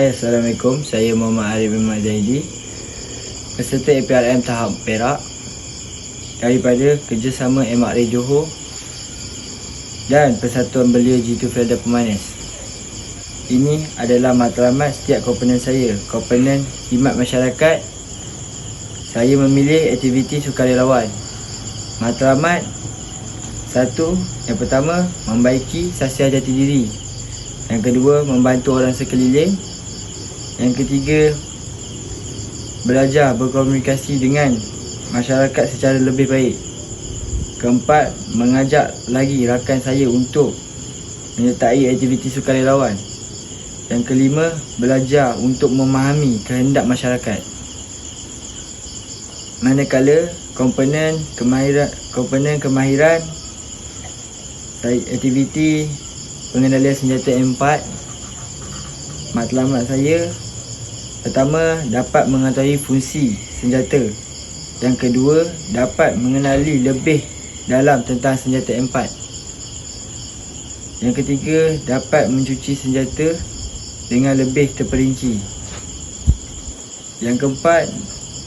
Hai Assalamualaikum. Saya Muhammad Arif Muhammad Zaidi Peserta APRM tahap Perak. Daripada kerjasama MRA Johor Dan Persatuan Belia G2 Felda Pemanis Ini adalah matlamat setiap komponen saya Komponen khidmat masyarakat. Saya memilih aktiviti sukarelawan. Matlamat Satu Yang pertama Membaiki sasiar jati diri. Yang kedua, membantu orang sekeliling. Yang ketiga, belajar berkomunikasi dengan masyarakat secara lebih baik. Keempat, mengajak lagi rakan saya untuk menyertai aktiviti sukarelawan. Yang kelima, belajar untuk memahami kehendak masyarakat. Manakala komponen kemahiran komponen kemahiran aktiviti pengendalian senjata M4 matlamat saya pertama dapat mengetahui fungsi senjata. Yang kedua dapat mengenali lebih dalam tentang senjata M4 yang ketiga dapat mencuci senjata dengan lebih terperinci. Yang keempat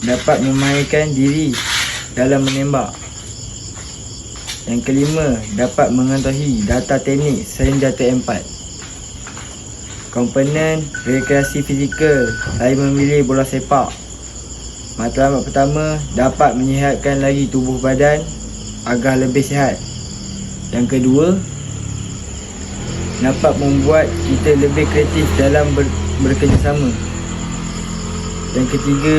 dapat memahirkan diri dalam menembak. Yang kelima, dapat mengetahui data teknik senjata M4. Komponen rekreasi fizikal, saya memilih bola sepak. Matlamat pertama, dapat menyihatkan lagi tubuh badan agar lebih sihat. Yang kedua, dapat membuat kita lebih kreatif dalam ber, bekerjasama. Yang ketiga,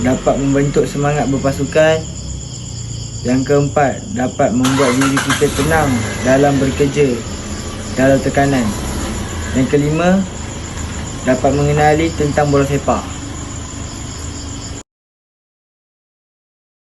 dapat membentuk semangat berpasukan yang keempat, dapat membuat diri kita tenang dalam bekerja dalam tekanan. Yang kelima, dapat mengenali tentang bola sepak.